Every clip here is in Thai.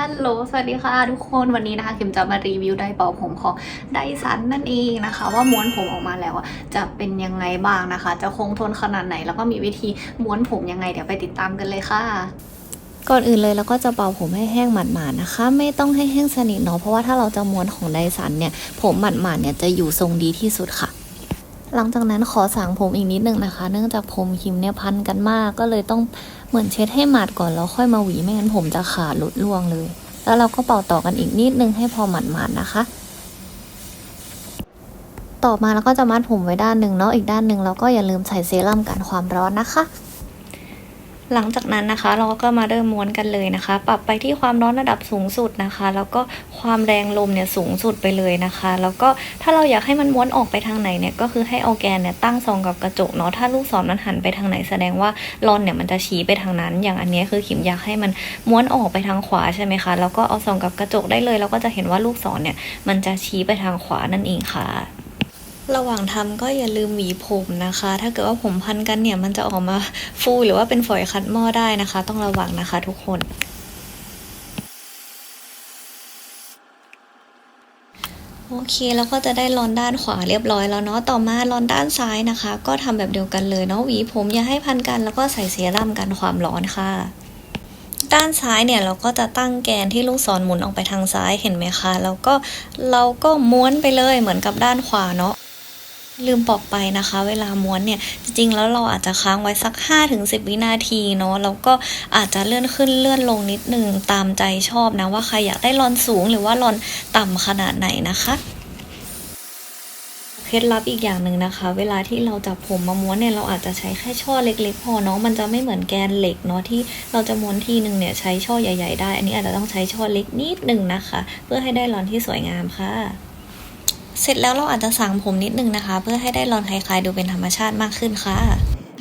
ฮัลโหล สวัสดีค่ะทุกคน วันนี้นะคะ เข็มจะมารีวิวไดร์เป่าผมของไดสันนั่นเองนะคะ ว่าม้วนผมออกมาแล้วจะเป็นยังไงบ้างนะคะ จะคงทนขนาดไหน แล้วก็มีวิธีม้วนผมยังไง เดี๋ยวไปติดตามกันเลยค่ะก่อนอื่นเลยเราก็จะเป่าผมให้แห้งหมาดๆนะคะ ไม่ต้องให้แห้งสนิทเนาะเพราะว่าถ้าเราจะม้วนของไดสันเนี่ยผมหมาดๆเนี่ยจะอยู่ทรงดีที่สุดค่ะ หลังจากนั้นขอสางผมอีกนิดนึงนะคะ เนื่องจากผมคิมเนี่ยพันกันมากก็เลยต้องเหมือนเช็ดให้หมาดก่อนแล้วค่อยมาหวีไม่งั้นผมจะขาดหลุดร่วงเลย แล้วเราก็เป่าต่อกันอีกนิดนึงให้พอหมาดๆนะคะ ต่อมาเราก็จะมัดผมไว้ด้านหนึ่งเนาะอีกด้านหนึ่งเราก็อย่าลืมใส่เซรั่มกันความร้อนนะคะ หลังจากนั้นนะคะ เราก็มาเริ่มม้วนกันเลยนะคะ ปรับไปที่ความร้อนระดับสูงสุดนะคะ แล้วก็ความแรงลมเนี่ยสูงสุดไปเลยนะคะ แล้วก็ถ้าเราอยากให้มันม้วนออกไปทางไหนเนี่ยก็คือให้เอาแกนเนี่ยตั้งซองกับกระจกเนาะถ้าลูกศรมันหันไปทางไหนแสดงว่าลอนเนี่ยมันจะชี้ไปทางนั้น อย่างอันนี้คือขิมอยากให้มันม้วนออกไปทางขวาใช่ไหมคะแล้วก็เอาซองกับกระจกได้เลยเราก็จะเห็นว่าลูกศรเนี่ยมันจะชี้ไปทางขวานั่นเองค่ะ ระหว่างทำก็อย่าลืมหวีผมนะคะ ถ้าเกิดว่าผมพันกันเนี่ยมันจะออกมาฟูหรือว่าเป็นฝอยคัดหม้อได้นะคะ ต้องระวังนะคะทุกคนโอเคแล้วก็จะได้รอนด้านขวาเรียบร้อยแล้วเนาะต่อมารอนด้านซ้ายนะคะ ก็ทำแบบเดียวกันเลยเนาะหวีผมอย่าให้พันกัน แล้วก็ใส่เซรั่มกันความร้อนค่ะ ด้านซ้ายเนี่ยเราก็จะตั้งแกนที่ลูกศรหมุนออกไปทางซ้ายเห็นไหมคะ แล้วก็เราก็ม้วนไปเลยเหมือนกับด้านขวาเนาะ ลืมบอกไปนะคะ เวลาม้วนเนี่ย จริงๆ แล้วเราอาจจะค้างไว้สัก 5-10 วินาทีเนาะแล้วก็อาจจะเลื่อนขึ้นเลื่อนลงนิดนึงตามใจชอบนะ ว่าใครอยากได้รอนสูงหรือว่ารอนต่ำขนาดไหนนะคะเคล็ดลับอีกอย่างหนึ่งนะคะ เวลาที่เราจับผมมาม้วนเนี่ยเราอาจจะใช้แค่ช่อเล็ก ๆ พอเนาะมันจะไม่เหมือนแกนเหล็กเนาะที่เราจะม้วนทีหนึ่งเนี่ยใช้ช่อใหญ่ ๆ ได้ อันนี้อาจจะต้องใช้ช่อเล็กนิดหนึ่งนะคะ เพื่อให้ได้รอนที่สวยงามค่ะ เสร็จแล้วเราอาจจะสางผมนิดนึงนะคะ เพื่อให้ได้รอนคล้ายๆดูเป็นธรรมชาติมากขึ้นค่ะ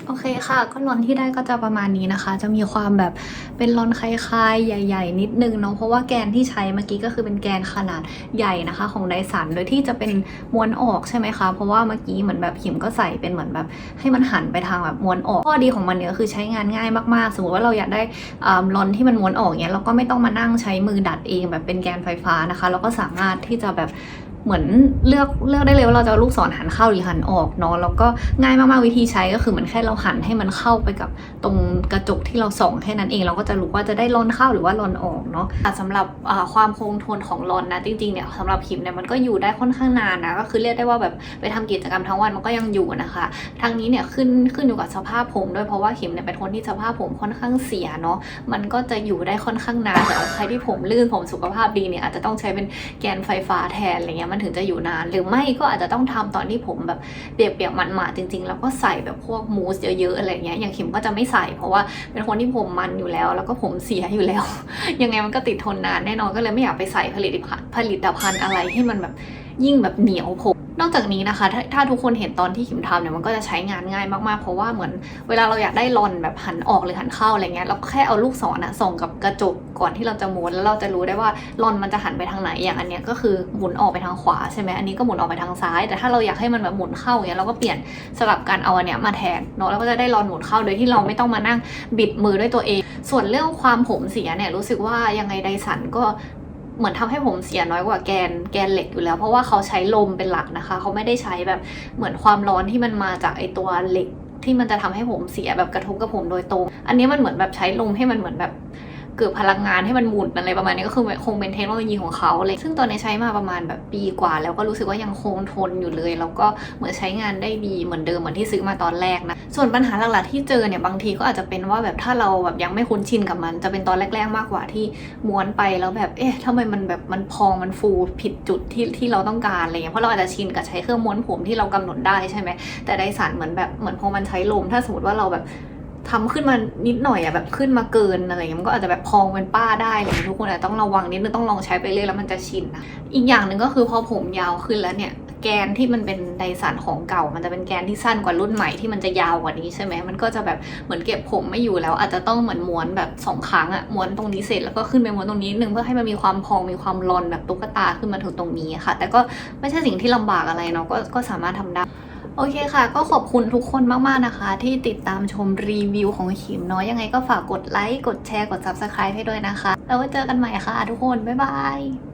โอเคค่ะ ก็รอนที่ได้ก็จะประมาณนี้นะคะ จะมีความแบบเป็นรอนคล้ายๆใหญ่ ๆ นิดนึงเนาะเพราะว่าแกนที่ใช้เมื่อกี้ก็คือเป็นแกนขนาดใหญ่นะคะ ของไดสันโดยที่จะเป็นม้วนออกใช่ไหมคะเพราะว่าเมื่อกี้เหมือนแบบหิมก็ใส่เป็นเหมือนแบบให้มันหันไปทางแบบม้วนออกข้อดีของมันเนี่ยก็คือใช้งานง่ายมากๆ สมมติว่าเราอยากได้อ่ารอนที่มันม้วนออกเนี่ยเราก็ไม่ต้องมานั่งใช้มือดัดเองแบบเป็นแกนไฟฟ้านะคะ เราก็สามารถที่จะแบบ เหมือนเลือกเลือกได้เลยว่าเราจะเอาลูกศรหันเข้าหรือหันออกเนาะแล้วก็ง่ายมากๆวิธีใช้ก็คือเหมือนแค่เราหันให้มันเข้าไปกับตรงกระจกที่เราส่องแค่นั้นเอง เราก็จะรู้ว่าจะได้รอนเข้าหรือว่ารอนออกเนาะแต่สำหรับความคงทนของรอนนะจริงๆเนี่ยสำหรับขิมเนี่ยมันก็อยู่ได้ค่อนข้างนานนะก็คือเรียกได้ว่าแบบไปทำกิจกรรมทั้งวันมันก็ยังอยู่นะคะทางนี้เนี่ยขึ้นขึ้นอยู่กับสภาพผมด้วยเพราะว่าขิมเนี่ยเป็นคนที่สภาพผมค่อนข้างเสียเนาะมันก็จะอยู่ได้ค่อนข้างนานแต่ใครที่ผมลื่นผมสุขภาพดีเนี่ยอาจจะต้องใช้เป็นแกนไฟฟ้าแทนอะไรเงี้ยมันถึงจะอยู่นาน หรือไม่ก็อาจจะต้องทำตอนที่ผมแบบเปียกๆมันๆจริง ๆ แล้วก็ใส่แบบพวกมูสเยอะๆอะไรเงี้ยอย่างขิมก็จะไม่ใส่ เพราะว่าเป็นคนที่ผมมันอยู่แล้ว แล้วก็ผมเสียอยู่แล้ว ยังไงมันก็ติดทนนานแน่นอนก็เลยไม่อยากไปใส่ผลิตภัณฑ์ผลิตภัณฑ์อะไรให้มันแบบยิ่งแบบเหนียวผม นอกจากนี้นะคะถ้าถ้าทุกคนเห็นตอนที่ขิมทำเนี่ยมันก็จะใช้งานง่ายมากๆ เพราะว่าเหมือนเวลาเราอยากได้รอนแบบหันออกหรือหันเข้าอะไรเงี้ยเราก็แค่เอาลูกศรนะส่องกับกระจกก่อนที่เราจะม้วนแล้วเราจะรู้ได้ว่ารอนมันจะหันไปทางไหนอย่างอันเนี้ยก็คือหมุนออกไปทางขวาใช่ไหมอันนี้ก็หมุนออกไปทางซ้าย แต่ถ้าเราอยากให้มันแบบหมุนเข้าอย่างเงี้ยเราก็เปลี่ยนสลับกันเอาอันเนี้ยมาแทนเนาะแล้วก็จะได้รอนหมุนเข้าโดยที่เราไม่ต้องมานั่งบิดมือด้วยตัวเอง ส่วนเรื่องความผมเสียเนี่ยรู้สึกว่ายังไงไดสันก็ เหมือนทำให้ผมเสียน้อยกว่าแกนแกนเหล็กอยู่แล้ว เพราะว่าเขาใช้ลมเป็นหลักนะคะ เขาไม่ได้ใช้แบบเหมือนความร้อนที่มันมาจากไอตัวเหล็กที่มันจะทำให้ผมเสียแบบกระทบกับผมโดยตรง อันนี้มันเหมือนแบบใช้ลมให้มันเหมือนแบบ เกิดพลังงานให้มันหมุนอะไรประมาณนี้ก็คือคงเป็นเทคโนโลยีของเขาเลย ซึ่งตอนนี้ใช้มาประมาณแบบปีกว่า แล้วก็รู้สึกว่ายังคงทนอยู่เลย แล้วก็เหมือนใช้งานได้ดีเหมือนเดิมเหมือนที่ซื้อมาตอนแรกนะ ส่วนปัญหาหลักๆที่เจอเนี่ยบางทีก็อาจจะเป็นว่าแบบถ้าเราแบบยังไม่คุ้นชินกับมัน จะเป็นตอนแรก ๆ มากกว่าที่ม้วนไปแล้วแบบเอ๊ะทำไมมันแบบมันพองมันฟูผิดจุดที่ที่เราต้องการอะไรเงี้ยเพราะเราอาจจะชินกับใช้เครื่องม้วนผมที่เรากำหนดได้ใช่ไหมแต่ไดสันเหมือนแบบเหมือนพอมันใช้ลมถ้าสมมติว่าเราแบบ ทำขึ้นมานิดหน่อยอะแบบขึ้นมาเกินอะไรเงี้ยมันก็อาจจะแบบพองเป็นป้าได้อะไรเลยทุกคนอาจจะต้องระวังนิดนึงต้องลองใช้ไปเรื่อยแล้วมันจะชินนะอีกอย่างหนึ่งก็คือพอผมยาวขึ้นแล้วเนี่ยแกนที่มันเป็นไดสันของเก่า มันจะเป็นแกนที่สั้นกว่ารุ่นใหม่ที่มันจะยาวกว่านี้ใช่ไหมมันก็จะแบบเหมือนเก็บผมไม่อยู่แล้ว อาจจะต้องเหมือนม้วนแบบสองครั้งอะม้วนตรงนี้เสร็จแล้วก็ขึ้นไปม้วนตรงนี้นิดนึงเพื่อให้มันมีความพองมีความรอนแบบตุ๊กตาขึ้นมาถึงตรงนี้ค่ะ แต่ก็ไม่ใช่สิ่งที่ลำบากอะไรเนาะก็ก็สามารถทำได้ โอเคค่ะ ก็ขอบคุณทุกคนมาก ๆ นะคะ ที่ติดตามชมรีวิวของขิมเนาะยังไงก็ฝากกดไลค์ กดแชร์ กด Subscribe ให้ด้วยนะคะ แล้วไว้เจอกันใหม่ค่ะทุกคน บ๊ายบาย